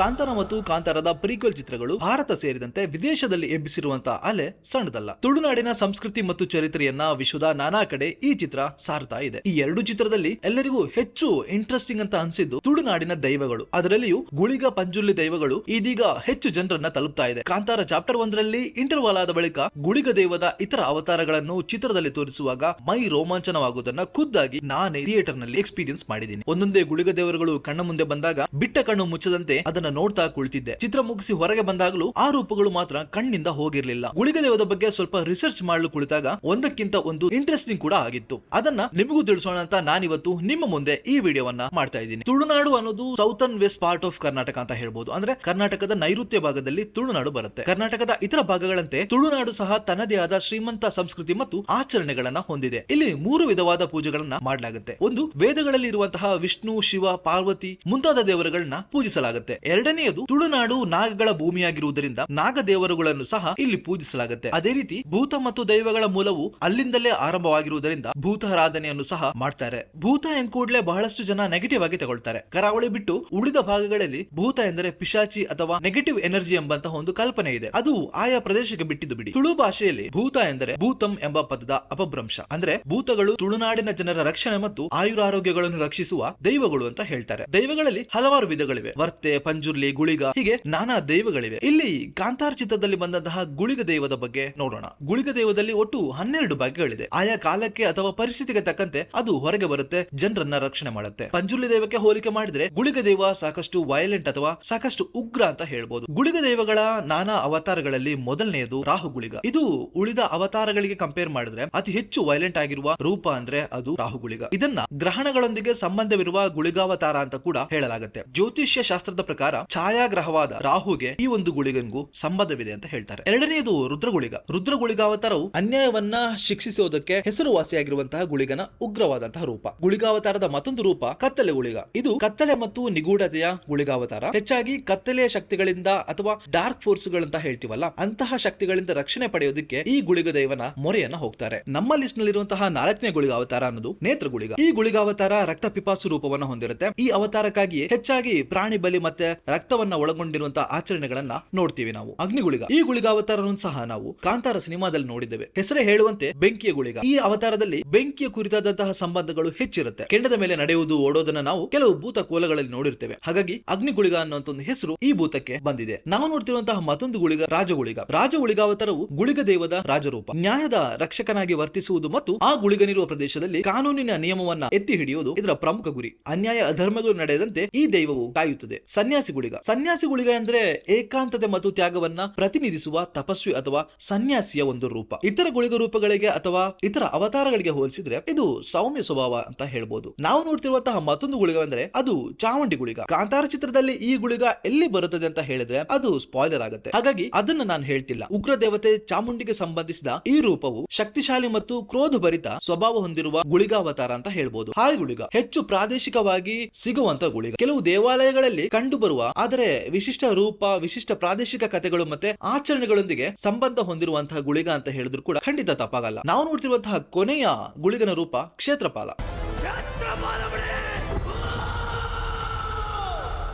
ಕಾಂತಾರ ಮತ್ತು ಕಾಂತಾರದ ಪ್ರೀಕ್ವೆಲ್ ಚಿತ್ರಗಳು ಭಾರತ ಸೇರಿದಂತೆ ವಿದೇಶದಲ್ಲಿ ಎಬ್ಬಿಸಿರುವಂತಹ ಅಲೆ ಸಣ್ಣದಲ್ಲ. ತುಳುನಾಡಿನ ಸಂಸ್ಕೃತಿ ಮತ್ತು ಚರಿತ್ರೆಯನ್ನ ವಿಶ್ವದ ನಾನಾ ಕಡೆ ಈ ಚಿತ್ರ ಸಾರ್ತಾ ಇದೆ. ಈ ಎರಡು ಚಿತ್ರದಲ್ಲಿ ಎಲ್ಲರಿಗೂ ಹೆಚ್ಚು ಇಂಟ್ರೆಸ್ಟಿಂಗ್ ಅಂತ ಅನ್ಸಿದ್ದು ತುಳುನಾಡಿನ ದೈವಗಳು. ಅದರಲ್ಲಿಯೂ ಗುಳಿಗ ಪಂಜುರ್ಲಿ ದೈವಗಳು ಇದೀಗ ಹೆಚ್ಚು ಜನರನ್ನ ತಲುಪ್ತಾ ಇದೆ. ಕಾಂತಾರ ಚಾಪ್ಟರ್ ಒಂದರಲ್ಲಿ ಇಂಟರ್ವಾಲ್ ಆದ ಬಳಿಕ ಗುಳಿಗ ದೈವದ ಇತರ ಅವತಾರಗಳನ್ನು ಚಿತ್ರದಲ್ಲಿ ತೋರಿಸುವಾಗ ಮೈ ರೋಮಾಂಚನವಾಗುವುದನ್ನ ಖುದ್ದಾಗಿ ನಾನೇ ಥಿಯೇಟರ್ನಲ್ಲಿ ಎಕ್ಸ್ಪೀರಿಯನ್ಸ್ ಮಾಡಿದ್ದೀನಿ. ಒಂದೊಂದೇ ಗುಳಿಗ ದೇವರುಗಳು ಕಣ್ಣ ಮುಂದೆ ಬಂದಾಗ ಬಿಟ್ಟ ಕಣ್ಣು ಮುಚ್ಚದಂತೆ ಅದನ್ನ ನೋಡ್ತಾ ಕುಳಿತಿದ್ದೆ. ಚಿತ್ರ ಮುಗಿಸಿ ಹೊರಗೆ ಬಂದಾಗಲೂ ಆ ರೂಪಗಳು ಮಾತ್ರ ಕಣ್ಣಿಂದ ಹೋಗಿರ್ಲಿಲ್ಲ. ಗುಳಿಗ ದೇವದ ಬಗ್ಗೆ ಸ್ವಲ್ಪ ರಿಸರ್ಚ್ ಮಾಡಲು ಕುಳಿತಾಗ ಒಂದಕ್ಕಿಂತ ಒಂದು ಇಂಟ್ರೆಸ್ಟಿಂಗ್ ಕೂಡ ಆಗಿತ್ತು. ಅದನ್ನ ನಿಮಗೂ ತಿಳಿಸೋಣ ಅಂತ ನಾನಿವತ್ತು ನಿಮ್ಮ ಮುಂದೆ ಈ ವಿಡಿಯೋವನ್ನ ಮಾಡ್ತಾ ಇದ್ದೀನಿ. ತುಳುನಾಡು ಅನ್ನೋದು southern west part of Karnataka ಅಂತ ಹೇಳ್ಬೋದು. ಅಂದ್ರೆ ಕರ್ನಾಟಕದ ನೈಋತ್ಯ ಭಾಗದಲ್ಲಿ ತುಳುನಾಡು ಬರುತ್ತೆ. ಕರ್ನಾಟಕದ ಇತರ ಭಾಗಗಳಂತೆ ತುಳುನಾಡು ಸಹ ತನ್ನದೇ ಆದ ಶ್ರೀಮಂತ ಸಂಸ್ಕೃತಿ ಮತ್ತು ಆಚರಣೆಗಳನ್ನ ಹೊಂದಿದೆ. ಇಲ್ಲಿ ಮೂರು ವಿಧವಾದ ಪೂಜೆಗಳನ್ನ ಮಾಡಲಾಗುತ್ತೆ. ಒಂದು ವೇದಗಳಲ್ಲಿ ಇರುವಂತಹ ವಿಷ್ಣು, ಶಿವ, ಪಾರ್ವತಿ ಮುಂತಾದ ದೇವರುಗಳನ್ನ ಪೂಜಿಸಲಾಗುತ್ತೆ. ಎರಡನೆಯದು ತುಳುನಾಡು ನಾಗಗಳ ಭೂಮಿಯಾಗಿರುವುದರಿಂದ ನಾಗದೇವರುಗಳನ್ನು ಸಹ ಇಲ್ಲಿ ಪೂಜಿಸಲಾಗುತ್ತೆ. ಅದೇ ರೀತಿ ಭೂತ ಮತ್ತು ದೈವಗಳ ಮೂಲವು ಅಲ್ಲಿಂದಲೇ ಆರಂಭವಾಗಿರುವುದರಿಂದ ಭೂತಾರಾಧನೆಯನ್ನು ಸಹ ಮಾಡ್ತಾರೆ. ಭೂತ ಎಂದ ಕೂಡಲೇ ಬಹಳಷ್ಟು ಜನ ನೆಗೆಟಿವ್ ಆಗಿ ತಗೊಳ್ತಾರೆ. ಕರಾವಳಿ ಬಿಟ್ಟು ಉಳಿದ ಭಾಗಗಳಲ್ಲಿ ಭೂತ ಎಂದರೆ ಪಿಶಾಚಿ ಅಥವಾ ನೆಗೆಟಿವ್ ಎನರ್ಜಿ ಎಂಬಂತಹ ಒಂದು ಕಲ್ಪನೆ ಇದೆ. ಅದು ಆಯಾ ಪ್ರದೇಶಕ್ಕೆ ಬಿಟ್ಟಿದ್ದು ಬಿಡಿ. ತುಳು ಭಾಷೆಯಲ್ಲಿ ಭೂತ ಎಂದರೆ ಭೂತಂ ಎಂಬ ಪದದ ಅಪಭ್ರಂಶ. ಅಂದ್ರೆ ಭೂತಗಳು ತುಳುನಾಡಿನ ಜನರ ರಕ್ಷಣೆ ಮತ್ತು ಆಯುರಾರೋಗ್ಯಗಳನ್ನು ರಕ್ಷಿಸುವ ದೈವಗಳು ಅಂತ ಹೇಳ್ತಾರೆ. ದೈವಗಳಲ್ಲಿ ಹಲವಾರು ವಿಧಗಳಿವೆ. ವರ್ತೆ ಪಂಜುರ್ಲಿ ಗುಳಿಗ. ಹೀಗೆ ನಾನಾ ದೈವಗಳಿವೆ. ಇಲ್ಲಿ ಕಾಂತಾರ್ ಚಿತ್ರದಲ್ಲಿ ಬಂದಂತಹ ಗುಳಿಗ ದೈವದ ಬಗ್ಗೆ ನೋಡೋಣ. ಗುಳಿಗ ದೈವದಲ್ಲಿ ಒಟ್ಟು ಹನ್ನೆರಡು ಬಗೆಗಳಿದೆ ಆಯಾ ಕಾಲಕ್ಕೆ ಅಥವಾ ಪರಿಸ್ಥಿತಿಗೆ ತಕ್ಕಂತೆ ಅದು ಹೊರಗೆ ಬರುತ್ತೆ, ಜನರನ್ನ ರಕ್ಷಣೆ ಮಾಡುತ್ತೆ. ಪಂಜುರ್ಲಿ ದೈವಕ್ಕೆ ಹೋಲಿಕೆ ಮಾಡಿದ್ರೆ ಗುಳಿಗ ದೈವ ಸಾಕಷ್ಟು ವಯಲೆಂಟ್ ಅಥವಾ ಸಾಕಷ್ಟು ಉಗ್ರ ಅಂತ ಹೇಳ್ಬೋದು. ಗುಳಿಗ ದೈವಗಳ ನಾನಾ ಅವತಾರಗಳಲ್ಲಿ ಮೊದಲನೆಯದು ರಾಹು ಗುಳಿಗ. ಇದು ಉಳಿದ ಅವತಾರಗಳಿಗೆ ಕಂಪೇರ್ ಮಾಡಿದ್ರೆ ಅತಿ ಹೆಚ್ಚು ವೈಲೆಂಟ್ ಆಗಿರುವ ರೂಪ ಅಂದ್ರೆ ಅದು ರಾಹು ಗುಳಿಗ. ಇದನ್ನ ಗ್ರಹಣಗಳೊಂದಿಗೆ ಸಂಬಂಧವಿರುವ ಗುಳಿಗಾವತಾರ ಅಂತ ಕೂಡ ಹೇಳಲಾಗುತ್ತೆ. ಜ್ಯೋತಿಷ್ಯ ಶಾಸ್ತ್ರದ ಪ್ರಕಾರ ಛಾಯಾಗ್ರಹವಾದ ರಾಹುಗೆ ಈ ಒಂದು ಗುಳಿಗನ್ಗೂ ಸಂಬಂಧವಿದೆ ಅಂತ ಹೇಳ್ತಾರೆ. ಎರಡನೆಯದು ರುದ್ರಗುಳಿಗ. ರುದ್ರಗುಳಿಗಾವತಾರವು ಅನ್ಯಾಯವನ್ನ ಶಿಕ್ಷಿಸುವುದಕ್ಕೆ ಹೆಸರುವಾಸಿಯಾಗಿರುವಂತಹ ಗುಳಿಗನ ಉಗ್ರವಾದಂತಹ ರೂಪ. ಗುಳಿಗಾವತಾರದ ಮತ್ತೊಂದು ರೂಪ ಕತ್ತಲೆ ಗುಳಿಗ. ಇದು ಕತ್ತಲೆ ಮತ್ತು ನಿಗೂಢತೆಯ ಗುಳಿಗಾವತಾರ. ಹೆಚ್ಚಾಗಿ ಕತ್ತಲೆಯ ಶಕ್ತಿಗಳಿಂದ ಅಥವಾ ಡಾರ್ಕ್ ಫೋರ್ಸ್ ಗಳಂತ ಹೇಳ್ತೀವಲ್ಲ, ಅಂತಹ ಶಕ್ತಿಗಳಿಂದ ರಕ್ಷಣೆ ಪಡೆಯೋದಕ್ಕೆ ಈ ಗುಳಿಗ ದೈವನ ಮೊರೆಯನ್ನ ಹೋಗ್ತಾರೆ. ನಮ್ಮ ಲಿಸ್ಟ್ ನಲ್ಲಿರುವಂತಹ ನಾಲ್ಕನೇ ಗುಳಿಗ ಅವತಾರ ಅನ್ನೋದು ನೇತ್ರ ಗುಳಿಗ. ಈ ಗುಳಿಗಾವತಾರ ರಕ್ತ ಪಿಪಾಸು ರೂಪವನ್ನು ಹೊಂದಿರುತ್ತೆ. ಈ ಅವತಾರಕ್ಕಾಗಿ ಹೆಚ್ಚಾಗಿ ಪ್ರಾಣಿ ಬಲಿ ಮತ್ತೆ ರಕ್ತವನ್ನ ಒಳಗೊಂಡಿರುವಂತಹ ಆಚರಣೆಗಳನ್ನ ನೋಡ್ತೀವಿ ನಾವು. ಅಗ್ನಿಗುಳಿಗ. ಈ ಗುಳಿಗ ಅವತಾರವನ್ನು ಸಹ ನಾವು ಕಾಂತಾರ ಸಿನಿಮಾದಲ್ಲಿ ನೋಡಿದ್ದೇವೆ. ಹೆಸರೇ ಹೇಳುವಂತೆ ಬೆಂಕಿಯ ಗುಳಿಗ. ಈ ಅವತಾರದಲ್ಲಿ ಬೆಂಕಿಯ ಕುರಿತಾದಂತಹ ಸಂಬಂಧಗಳು ಹೆಚ್ಚಿರುತ್ತೆ. ಕೆಂಡದ ಮೇಲೆ ನಡೆಯುವುದು, ಓಡೋದನ್ನ ನಾವು ಕೆಲವು ಭೂತ ಕೋಲಗಳಲ್ಲಿ ನೋಡಿರ್ತೇವೆ. ಹಾಗಾಗಿ ಅಗ್ನಿಗುಳಿಗ ಅನ್ನುವಂತ ಒಂದು ಹೆಸರು ಈ ಭೂತಕ್ಕೆ ಬಂದಿದೆ. ನಾವು ನೋಡ್ತಿರುವಂತಹ ಮತ್ತೊಂದು ಗುಳಿಗ ರಾಜಗುಳಿಗ. ರಾಜಗುಳಿಗಾವತಾರವು ಗುಳಿಗ ದೇವದ ರಾಜರೂಪ. ನ್ಯಾಯದ ರಕ್ಷಕನಾಗಿ ವರ್ತಿಸುವುದು ಮತ್ತು ಆ ಗುಳಿಗನಿರುವ ಪ್ರದೇಶದಲ್ಲಿ ಕಾನೂನಿನ ನಿಯಮವನ್ನ ಎತ್ತಿ ಹಿಡಿಯುವುದು ಇದರ ಪ್ರಮುಖ ಗುರಿ. ಅನ್ಯಾಯ, ಅಧರ್ಮಗಳು ನಡೆಯದಂತೆ ಈ ದೈವವು ಕಾಯುತ್ತದೆ. ಸನ್ಯಾಸಿ ಗುಳಿಗ ಸನ್ಯಾಸಿ ಗುಳಿಗ ಅಂದ್ರೆ ಏಕಾಂತತೆ ಮತ್ತು ತ್ಯಾಗವನ್ನ ಪ್ರತಿನಿಧಿಸುವ ತಪಸ್ವಿ ಅಥವಾ ಸನ್ಯಾಸಿಯ ಒಂದು ರೂಪ. ಇತರ ಗುಳಿಗ ರೂಪಗಳಿಗೆ ಅಥವಾ ಇತರ ಅವತಾರಗಳಿಗೆ ಹೋಲಿಸಿದ್ರೆ ಇದು ಸೌಮ್ಯ ಸ್ವಭಾವ ಅಂತ ಹೇಳ್ಬೋದು. ನಾವು ನೋಡ್ತಿರುವಂತಹ ಮತ್ತೊಂದು ಗುಳಿಗ ಅಂದ್ರೆ ಅದು ಚಾಮುಂಡಿ ಗುಳಿಗ. ಕಾಂತಾರ ಚಿತ್ರದಲ್ಲಿ ಈ ಗುಳಿಗ ಎಲ್ಲಿ ಬರುತ್ತದೆ ಅಂತ ಹೇಳಿದ್ರೆ ಅದು ಸ್ಪಾಯ್ಲರ್ ಆಗುತ್ತೆ. ಹಾಗಾಗಿ ಅದನ್ನ ನಾನು ಹೇಳ್ತಿಲ್ಲ. ಉಗ್ರ ದೇವತೆ ಚಾಮುಂಡಿಗೆ ಸಂಬಂಧಿಸಿದ ಈ ರೂಪವು ಶಕ್ತಿಶಾಲಿ ಮತ್ತು ಕ್ರೋಧ ಭರಿತ ಸ್ವಭಾವ ಹೊಂದಿರುವ ಗುಳಿಗ ಅವತಾರ ಅಂತ ಹೇಳ್ಬೋದು. ಹಾಯ್ ಗುಳಿಗ. ಹೆಚ್ಚು ಪ್ರಾದೇಶಿಕವಾಗಿ ಸಿಗುವಂತ ಗುಳಿಗ. ಕೆಲವು ದೇವಾಲಯಗಳಲ್ಲಿ ಕಂಡು ಬರುವ ಆದರೆ ವಿಶಿಷ್ಟ ರೂಪ, ವಿಶಿಷ್ಟ ಪ್ರಾದೇಶಿಕ ಕಥೆಗಳು ಮತ್ತೆ ಆಚರಣೆಗಳೊಂದಿಗೆ ಸಂಬಂಧ ಹೊಂದಿರುವಂತಹ ಗುಳಿಗ ಅಂತ ಹೇಳಿದ್ರು ಕೂಡ ಖಂಡಿತ ತಪ್ಪಾಗಲ್ಲ. ನಾವು ನೋಡ್ತಿರುವಂತಹ ಕೊನೆಯ ಗುಳಿಗನ ರೂಪ ಕ್ಷೇತ್ರಪಾಲ.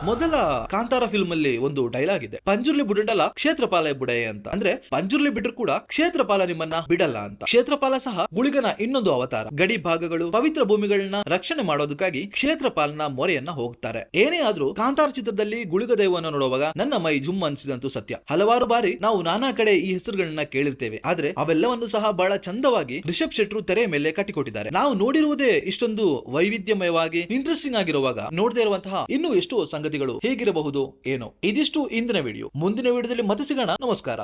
ಮೊದಲ ಕಾಂತಾರ ಫಿಲ್ಮ್ ಅಲ್ಲಿ ಒಂದು ಡೈಲಾಗ್ ಇದೆ. ಪಂಜುರ್ಲಿ ಬುಡಂಡಲ ಕ್ಷೇತ್ರಪಾಲ ಬುಡೆ ಅಂತ. ಅಂದ್ರೆ ಪಂಜುರ್ಲಿ ಬಿಟ್ರು ಕೂಡ ಕ್ಷೇತ್ರಪಾಲ ನಿಮ್ಮನ್ನ ಬಿಡಲ್ಲ ಅಂತ. ಕ್ಷೇತ್ರಪಾಲ ಸಹ ಗುಳಿಗನ ಇನ್ನೊಂದು ಅವತಾರ. ಗಡಿ ಭಾಗಗಳು, ಪವಿತ್ರ ಭೂಮಿಗಳನ್ನ ರಕ್ಷಣೆ ಮಾಡೋದಕ್ಕಾಗಿ ಕ್ಷೇತ್ರಪಾಲನ ಮೊರೆಯನ್ನ ಹೋಗ್ತಾರೆ. ಏನೇ ಆದ್ರೂ ಕಾಂತಾರ ಚಿತ್ರದಲ್ಲಿ ಗುಳಿಗ ದೈವವನ್ನು ನೋಡುವಾಗ ನನ್ನ ಮೈ ಜುಮ್ ಅನ್ಸಿದಂತೂ ಸತ್ಯ. ಹಲವಾರು ಬಾರಿ ನಾವು ನಾನಾ ಕಡೆ ಈ ಹೆಸರುಗಳನ್ನ ಕೇಳಿರ್ತೇವೆ. ಆದ್ರೆ ಅವೆಲ್ಲವನ್ನು ಸಹ ಬಹಳ ಚಂದವಾಗಿ ರಿಷಬ್ ಶೆಟ್ರು ತೆರೆ ಮೇಲೆ ಕಟ್ಟಿಕೊಟ್ಟಿದ್ದಾರೆ. ನಾವು ನೋಡಿರುವುದೇ ಇಷ್ಟೊಂದು ವೈವಿಧ್ಯಮಯವಾಗಿ ಇಂಟ್ರೆಸ್ಟಿಂಗ್ ಆಗಿರುವಾಗ ನೋಡದೇ ಇರುವಂತಹ ಇನ್ನೂ ಎಷ್ಟೋ ಹೇಗಿರಬಹುದು ಏನೋ? ಇದಿಷ್ಟು ಇಂದಿನ ವಿಡಿಯೋ. ಮುಂದಿನ ವಿಡಿಯೋದಲ್ಲಿ ಮತ್ತೆ ಸಿಗೋಣ. ನಮಸ್ಕಾರ.